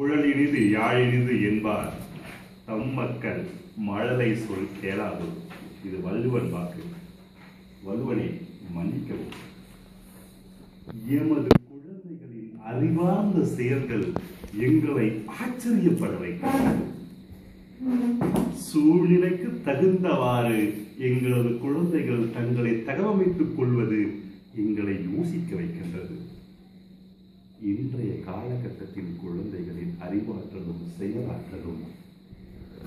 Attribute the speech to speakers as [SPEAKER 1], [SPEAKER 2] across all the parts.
[SPEAKER 1] குழலினிது யாழினிது என்பார். தம் மக்கள் மழலை சொல் கேளாதோ. இது வள்ளுவன் வாக்கு. வள்ளுவனை மன்னிக்கவும். எமது குழந்தைகளின் அறிவார்ந்த செயல்கள் எங்களை ஆச்சரியப்பட வைக்கிறது சூழ்நிலைக்கு தகுந்தவாறு எங்களது குழந்தைகள் தங்களை தகவமைத்துக் கொள்வது எங்களை யோசிக்க வைக்கின்றது. இன்றைய காலகட்டத்தின் குழந்தைகளின் அறிவாற்றலும் செயலாற்றலும்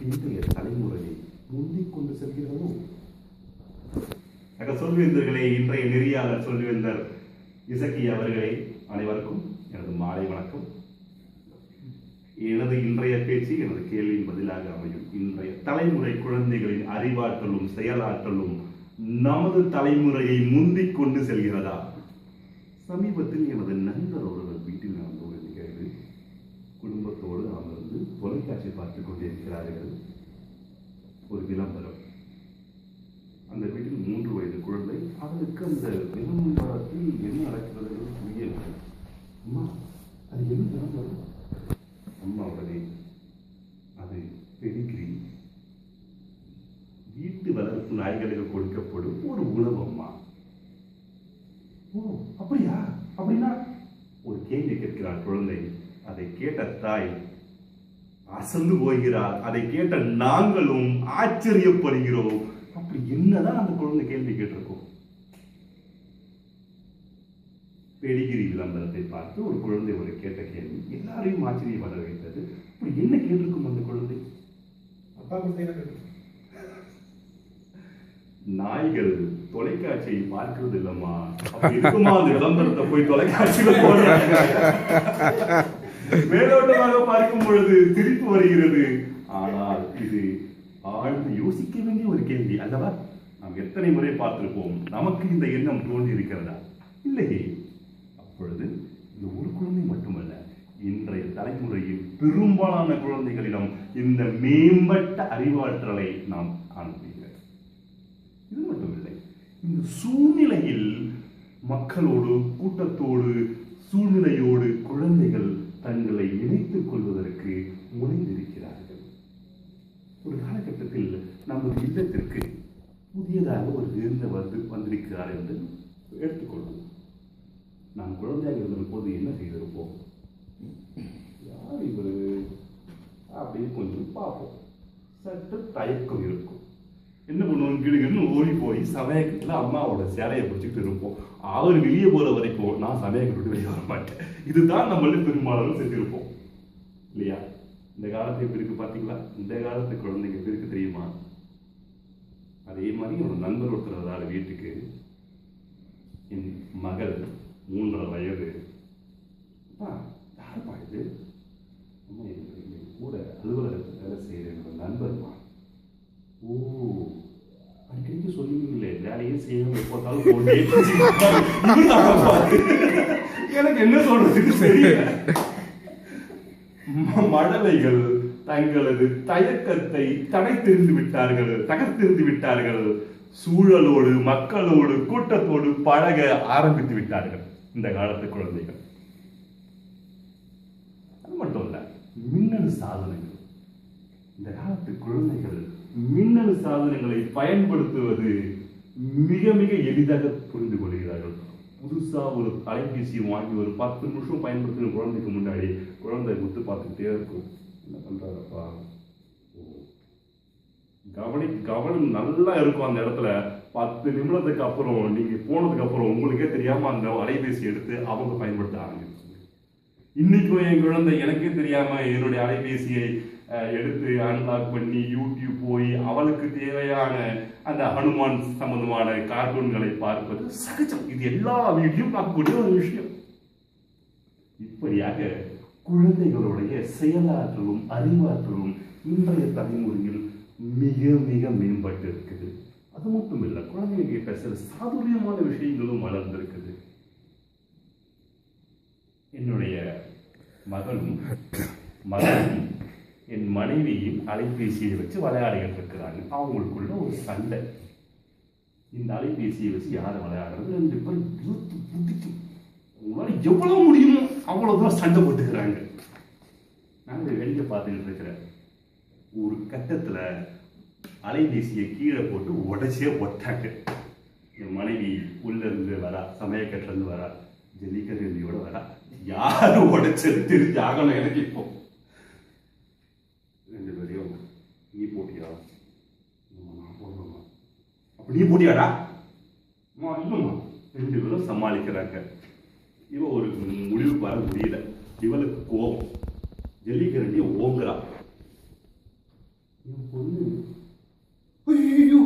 [SPEAKER 1] இன்றைய தலைமுறையை முந்திக் கொண்டு செல்கிறதோ? ஆக சொல்வேந்தர்களே இன்றைய நெறியாளர் சொல்வேந்தர் இசக்கி அவர்களே அனைவருக்கும் எனது மாலை வணக்கம். எனது இன்றைய பேச்சு எனது கேள்வியின் பதிலாக அமையும். இன்றைய தலைமுறை குழந்தைகளின் அறிவாற்றலும் செயலாற்றலும் நமது தலைமுறையை முந்திக் கொண்டு செல்கிறதா? சமீபத்தில் எனது நண்பர் ஒருவர் வீட்டில் நடந்த ஒரு நிகழ்வு குடும்பத்தோடு அமர்ந்து தொலைக்காட்சி பார்த்துக் கொண்டிருக்கிறார்கள் ஒரு விளம்பரம். அந்த வீட்டில் மூன்று வயது குழந்தை. அவருக்கு அந்த விளம்பரத்தில் என்ன நடக்கிறது என்று புரியவில்லை. அம்மா அது என்ன விளம்பரம்? அம்மா உடனே அது பெடிகிரி. வீட்டு வளர்ப்பு நாய்களுக்கு கொடுக்கப்படும் ஒரு உணவு அம்மா. ஓ அப்படியா? அப்படின்னா ஒரு கேள்வி கேட்கிறார் குழந்தை. அதை கேட்ட தாய் அசந்து போகிறார் அதை கேட்ட நாங்களும் ஆச்சரியப்படுகிறோம். அப்படி என்னதான் அந்த குழந்தை கேள்வி கேட்டிருக்கோம்? பெடிகிரி விளம்பரத்தை பார்த்து ஒரு குழந்தை ஒரு கேட்ட கேள்வி எல்லாரையும் ஆச்சரியப்பட வைத்தது. அப்படி என்ன கேட்டிருக்கும் அந்த குழந்தை? நாய்கள் தொலைக்காட்சியை பார்க்கிறது இல்லம்மா. இருக்குமா அந்த விளம்பரத்தை போய் தொலைக்காட்சியில போடுறாங்க? மேலோட்டமாக பார்க்கும் பொழுது திருப்பு வருகிறது. ஆனால் இது ஆழ்ந்து யோசிக்க வேண்டிய ஒரு கேள்வி அல்லவா? நாம் எத்தனை முறை பார்த்திருப்போம்? நமக்கு இந்த எண்ணம் தோன்றி இருக்கிறதா இல்லையே அப்பொழுது இந்த ஒரு குழந்தை மட்டுமல்ல இன்றைய தலைமுறையில் பெரும்பாலான குழந்தைகளிடம் இந்த மேம்பட்ட அறிவாற்றலை நாம் காண இது மட்டுமில்லை இந்த சூழ்நிலையில் மக்களோடு கூட்டத்தோடு சூழ்நிலையோடு குழந்தைகள் தங்களை இணைத்துக் கொள்வதற்கு முனைந்திருக்கிறார்கள். ஒரு காலகட்டத்தில் நமது இல்லத்திற்கு புதியதாக ஒரு விருந்த வந்து வந்திருக்கிறார் என்று எடுத்துக்கொள்வோம். நாம் குழந்தையாக இருந்த போது என்ன செய்திருப்போம்? யார் இவர்? அப்படின்னு கொஞ்சம் பார்ப்போம். சற்று தயக்கம் இருக்கும். என்ன பண்ணுவோம்? கிடுகிடுன்னு ஓடி போய் சமயக்கட்டில் அம்மாவோட சேலையை பிடிச்சிக்கிட்டு இருப்போம். அவர் வெளியே போற வரைக்கும் நான் சமயக்கட்டு வெளியே வர மாட்டேன். இதுதான் நம்மள பெரும்பாலும் செஞ்சுருப்போம். இல்லையா? இந்த காலத்து எப்படி இருக்கு பார்த்தீங்களா இந்த காலத்து குழந்தைங்க எப்படி இருக்கு தெரியுமா? அதே மாதிரி ஒரு நண்பர் ஒருத்தர் வராரு வீட்டுக்கு. என் மகள் மூன்றரை வயது. அப்பா யாருப்பா இது? அம்மா கூட அலுவலகத்தில் வேலை செய்கிற என்னோட நண்பர்மா ஓ அடிக்கடி வேலையும் வேலையே போட்டாலும் எனக்கு என்ன சொல்றதுக்கு தெரியல மழலைகள் தங்களது தயக்கத்தை தடைத்திருந்து விட்டார்கள் தகர்த்திருந்து விட்டார்கள். சூழலோடு மக்களோடு கூட்டத்தோடு பழக ஆரம்பித்து விட்டார்கள் இந்த காலத்து குழந்தைகள். அது மட்டும் இல்ல மின்னணு சாதனங்கள். இந்த காலத்து குழந்தைகள் மின்னணு சாதனங்களை பயன்படுத்துவது மிக மிக எளிதாக புரிந்து கொள்கிறார்கள். புதுசா ஒரு அலைபேசியை வாங்கி ஒரு பத்து நிமிஷம் பயன்படுத்தின குழந்தைக்கு முன்னாடி குழந்தை முத்து பார்த்துக்கிட்டே இருக்கும். என்ன பண்றாரப்பா? கவனி கவனம் நல்லா இருக்கும் அந்த இடத்துல. பத்து நிமிடத்துக்கு அப்புறம் நீங்க போனதுக்கு அப்புறம் உங்களுக்கே தெரியாமல் அந்த அலைபேசி எடுத்து அவங்க பயன்படுத்த ஆரம்பிச்சு இன்னைக்கும் என் குழந்தை எனக்கே தெரியாமல் என்னுடைய அலைபேசியை எடுத்து அன்லாக் பண்ணி யூடியூப் போய் அவளுக்கு தேவையான அந்த ஹனுமான் சம்பந்தமான கார்ட்டூன்களை பார்ப்பது சகஜம். இது எல்லா வீட்லையும் பார்க்கக்கூடிய ஒரு விஷயம். இப்படியாக குழந்தைகளுடைய செயலாற்றலும் அறிவாற்றலும் இன்றைய தலைமுறையில் மிக மிக மேம்பட்டு இருக்குது. அது மட்டும் இல்லை குழந்தைங்க கிட்ட சில சாதுரியமான விஷயங்களும் வளர்ந்திருக்குது. என்னுடைய மகனும் மகனும் மனைவியும் அலைபேசியை வச்சு விளையாடிக்கிட்டு இருக்கிறாங்க. அவங்களுக்குள்ள ஒரு சண்டை. இந்த அலைபேசியை வச்சு யாரை விளையாடுறது? ரெண்டு பேரும் இழுத்து புடிச்சு. உங்களால் எவ்வளோ முடியுமோ அவ்வளோ தூரம் சண்டை போட்டுக்கிறாங்க. நான் இதை வெளியே பார்த்துக்கிட்டு இருக்கிறேன். ஒரு கட்டத்தில் அலைபேசியை கீழே போட்டு உடச்சே ஒட்டாங்க என் மனைவி உள்ளேருந்து வரா சமயக்கட்டிலேருந்து வரா ஜல்லிக்கரண்டியோட வரா. யார் உடச்சது தெரிஞ்சு ஆகணும் எனக்கு இப்போ ரெண்டு பேரையும் நீ போட்டியா ஆமா, நான் போடுறேம்மா. அப்ப நீ போட்டியாடா? இன்னும் ரெண்டு பேரும் சமாளிக்கிறாங்க. இவ ஒரு முடிவு வர முடியல. இவளுக்கு கோபம். ஜல்லிக்கரண்டி ஓங்குறா. என் பொண்ணு. ஐயோ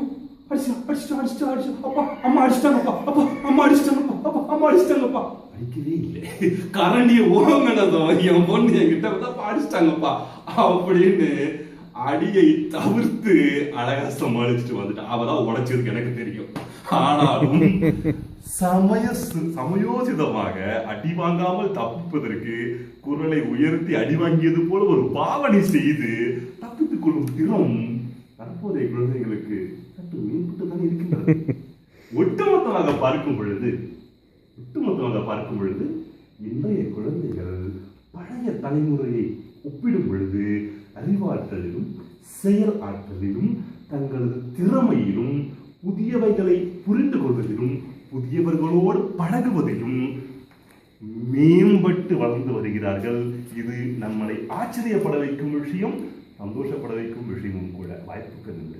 [SPEAKER 1] அடிச்சா அடிச்சா அடிச்சா அடிச்சா அப்பா அம்மா அடிச்சிட்டாங்கப்பா. அப்பா அம்மா அடிச்சிட்டாங்கப்பா. அப்பா அம்மா அடிச்சிட்டாங்கப்பா. அடிக்கவே இல்லை. கரண்டிய ஓங்கினதும் என் பொண்ணு என்கிட்ட வந்து அடிச்சிட்டாங்கப்பா அப்படின்னு அடியை தவிர்த்து அழகா சமாளிச்சுட்டு வந்துட்டா. அவதான் உடைச்சதுக்கு எனக்கு தெரியும். ஆனாலும் சமய சமயோசிதமாக அடி வாங்காமல் தப்பிப்பதற்கு குரலை உயர்த்தி அடி வாங்கியது போல ஒரு பாவனை செய்து தப்பித்துக் கொள்ளும் திறம் தற்போதைய குழந்தைகளுக்கு சற்று மேம்பட்டு தான் இருக்கின்றது. ஒட்டுமொத்தமாக பார்க்கும் பொழுது ஒட்டுமொத்தமாக பார்க்கும் பொழுது இன்றைய குழந்தைகள் பழைய தலைமுறையை ஒப்பிடும் பொழுது அறிவாற்றலிலும் செயல் ஆற்றலிலும் தங்களது திறமையிலும் புதியவைகளை புரிந்து கொள்வதிலும் புதியவர்களோடு பழகுவதிலும் மேம்பட்டு வளர்ந்து வருகிறார்கள். இது நம்மளை ஆச்சரியப்பட வைக்கும் விஷயம் சந்தோஷப்பட வைக்கும் விஷயமும் கூட. வாய்ப்புகள் உண்டு.